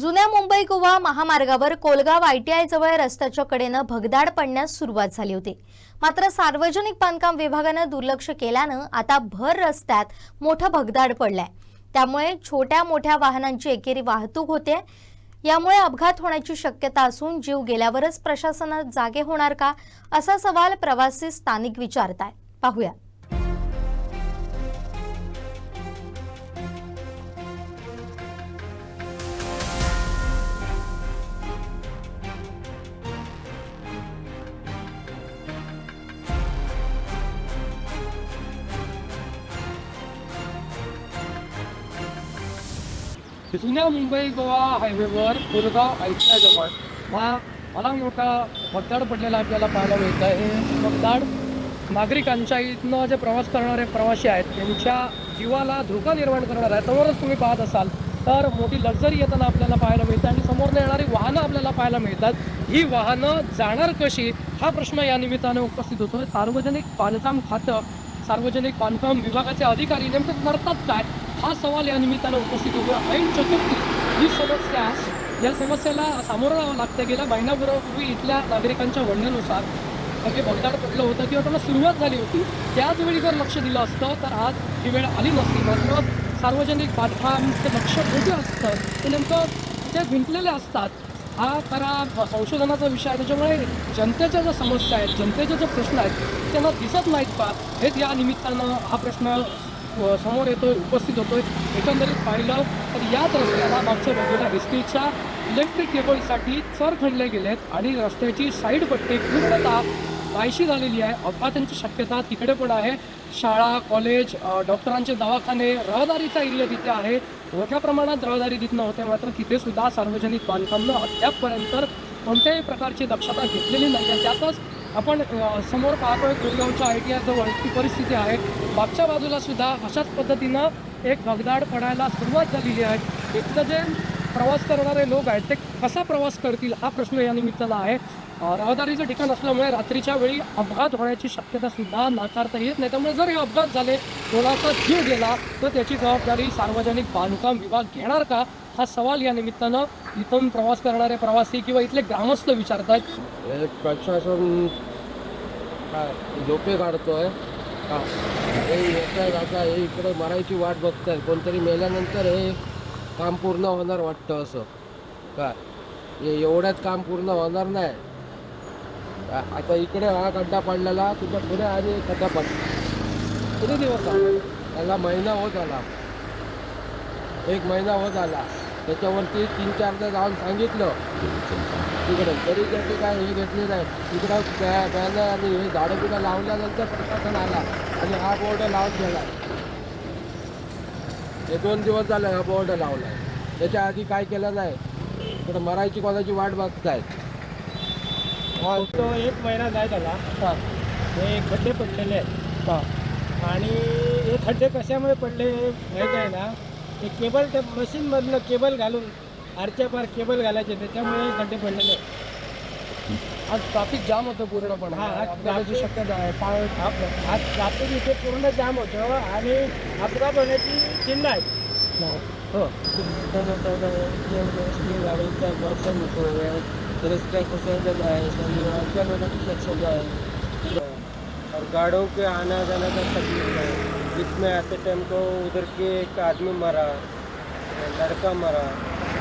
जुन्या मुंबई गोवा महामार्गावर कोलगाव आयटीआय जवळ रस्त्याच्या कडेनं भगदाड पडण्यास सुरुवात झाली होती. मात्र सार्वजनिक बांधकाम विभागानं दुर्लक्ष केल्यानं आता भर रस्त्यात मोठं भगदाड पडलंय. त्यामुळे छोट्या मोठ्या वाहनांची एकेरी वाहतूक होते. यामुळे अपघात होण्याची शक्यता असून जीव गेल्यावरच प्रशासनात जागे होणार का असा सवाल प्रवासी स्थानिक विचारताय. पाहूया. जुन्या मुंबई गोवा हायवेवर कोरगाव ऐकण्याजवळ हा मला मोठा भगदाड पडलेला आपल्याला पाहायला मिळत आहे भगदाड नागरिकांच्या इथनं जे प्रवास करणारे प्रवासी आहेत त्यांच्या जीवाला धोका निर्माण करणार आहे समोरच तुम्ही पाहत असाल तर मोठी लक्झरी येताना आपल्याला पाहायला मिळते आणि समोरनं येणारी वाहनं आपल्याला पाहायला मिळतात ही वाहनं जाणार कशी हा प्रश्न या निमित्ताने उपस्थित होतो सार्वजनिक बांधकाम खातं सार्वजनिक बांधकाम विभागाचे अधिकारी नेमकं करतात काय? हा सवाल या निमित्तानं उपस्थित होतो ऐन चतुर्थी ही समस्या या समस्येला सामोरं जावं लागतं. गेल्या महिनाभरापूर्वी इथल्या नागरिकांच्या म्हणण्यानुसार हे भगदाड पडलं होतं किंवा त्यांना सुरुवात झाली होती. त्याचवेळी जर लक्ष दिलं असतं तर आज ही वेळ आली नसती. मात्र सार्वजनिक बांधकामचं लक्ष कुठे असतं. ते नेमकं ते गुंतलेले असतात? हा खरा संशोधनाचा विषय आहे. त्याच्यामुळे जनतेच्या ज्या समस्या आहेत जनतेचे जे प्रश्न आहेत त्यांना दिसत नाहीत का? हेच या निमित्तानं हा प्रश्न समोर येतोय उपस्थित होतोय. एकंदरीत पाहिलं तर याच रस्त्याला मागच्या बाजूला एसटीच्या इलेक्ट्रिक केबलसाठी चर खणले गेलेत आणि रस्त्याची साईड पट्टी पूर्णतः नाहीशी झालेली आहे. अपघातांची शक्यता तिकडे पण आहे. शाळा कॉलेज डॉक्टरांचे दवाखाने रहदारीचा एरिया तिथे आहे. मोठ्या प्रमाणात रहदारी तिथनं होते. मात्र तिथे सुद्धा सार्वजनिक बांधकामनं अद्यापपर्यंत कोणत्याही प्रकारची दक्षता घेतलेली नाही आहे. त्यातच आपण समोर पाहतोय गुरगावच्या आय टी आयजवळ ती परिस्थिती आहे. मागच्या बाजूला सुद्धा अशाच पद्धतीनं एक भगदाड पडायला सुरुवात झालेली आहे. इथलं जे प्रवास करणारे लोक आहेत ते कसा प्रवास करतील हा प्रश्न या निमित्तानं आहे. रहदारीचं ठिकाण असल्यामुळे रात्रीच्या वेळी अपघात होण्याची शक्यता सुद्धा नाकारता येत नाही. त्यामुळे जर हे अपघात झाले कोणाचा जीव गेला तर त्याची जबाबदारी सार्वजनिक बांधकाम विभाग घेणार का? हा सवाल या निमित्तानं इथून प्रवास करणारे प्रवासी किंवा इथले ग्रामस्थ विचारत आहेत प्रशासन झोपे काढतोय? का? हे येतात आता हे इकडे मरायची वाट बघत आहे कोणतरी मेल्यानंतर हे काम पूर्ण होणार वाटतं असं. काय? एवढ्यात काम पूर्ण होणार नाही. आता इकडे हा खड्डा पडलेला तुझ्या पुढे आधी खड्डा पडला किती दिवस झाला? त्याला महिना होत आला. एक महिना होत आला. त्याच्यावरती तीन चारदा जाऊन सांगितलं. तिकडे तरी त्यांनी काय हे घेतले नाही. तिकडं बॅ- बॅनर आणि हे झाडं बिडं लावल्यानंतर प्रशासन आला आणि हा बोर्ड लावून गेला. हे दोन दिवस झाले हा बोर्ड लावला त्याच्या आधी काय केलं नाही. इकडं मरायची कोणाची वाट बघतायत. तो एक महिना जाय त्याला. हा, हे खड्डे पडलेले आहेत. हा. आणि हे खड्डे कशामुळे पडले माहीत आहे ना? ते केबल त्या मशीनमधनं केबल घालून आरच्या पार केबल घालायचे त्याच्यामुळे हे खड्डे पडलेले आहेत. आज ट्राफिक जाम होतं पूर्णपणे. हा, आज शक्यता आहे. पाय आज रात्री इथे पूर्ण जाम होतं आणि अपघात होण्याची चिन्ह आहेत. हो. गाड़ीचा बर्तन होतो रस्त्या कसं आहे और गाड़ों के आना जाना का तकलीफ है। बीच में आते टाइम को उधर के एक आदमी मरा लड़का मरा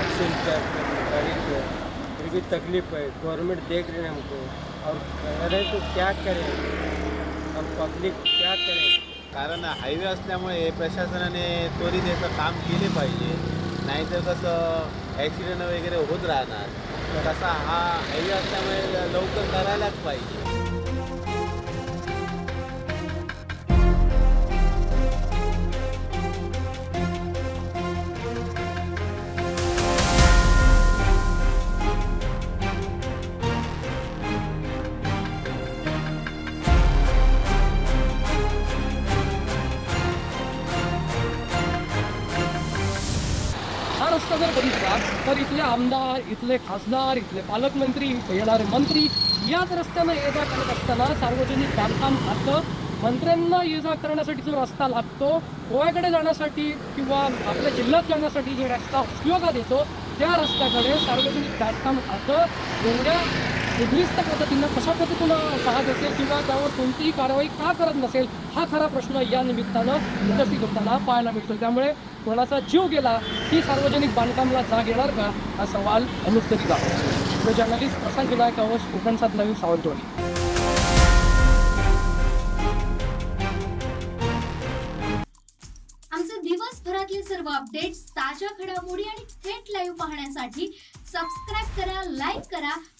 एक्सीडेंट गाड़ी पे फिर भी तकलीफ है। गवर्नमेंट देख रहे हैं हमको। और अरे तो क्या करें? हम पब्लिक क्या करें? कारण हायवे असल्यामुळे प्रशासनाने त्वरित याचं काम केले पाहिजे. नाहीतर कसं ॲक्सिडेंट वगैरे होत राहणार. तसा हा हायवे असल्यामुळे लवकर करायलाच पाहिजे. परिसरात तर इथले आमदार इथले खासदार इथले पालकमंत्री येणारे मंत्री याच रस्त्यानं ये जा करत असताना सार्वजनिक बांधकाम खातं मंत्र्यांना ये जा करण्यासाठी जो रस्ता लागतो गोव्याकडे जाण्यासाठी किंवा आपल्या जिल्ह्यात जाण्यासाठी जे रस्ता उपयोगात येतो त्या रस्त्याकडे सार्वजनिक बांधकाम खातं एवढ्या उद्दिष्ट पद्धतीनं कशा पद्धतीनं पाहत असेल किंवा त्यावर कोणतीही कारवाई का करत नसेल हा खरा प्रश्न या निमित्तानं उपस्थित होताना पाहायला मिळतो त्यामुळे कोणाचा जीव गेला की सार्वजनिक बांधकामला जाग येणार का हा सवाल अनुत्तरित आहे जर्नलिस्ट प्रशांत विनायक अवस कोकणसात नवीन सावंतवाडी. आमचे दिवसभरातले सर्व अपडेट्स ताज्या घडामोडी आणि थेट लाईव्ह पाहण्यासाठी सबस्क्राईब करा लाईक करा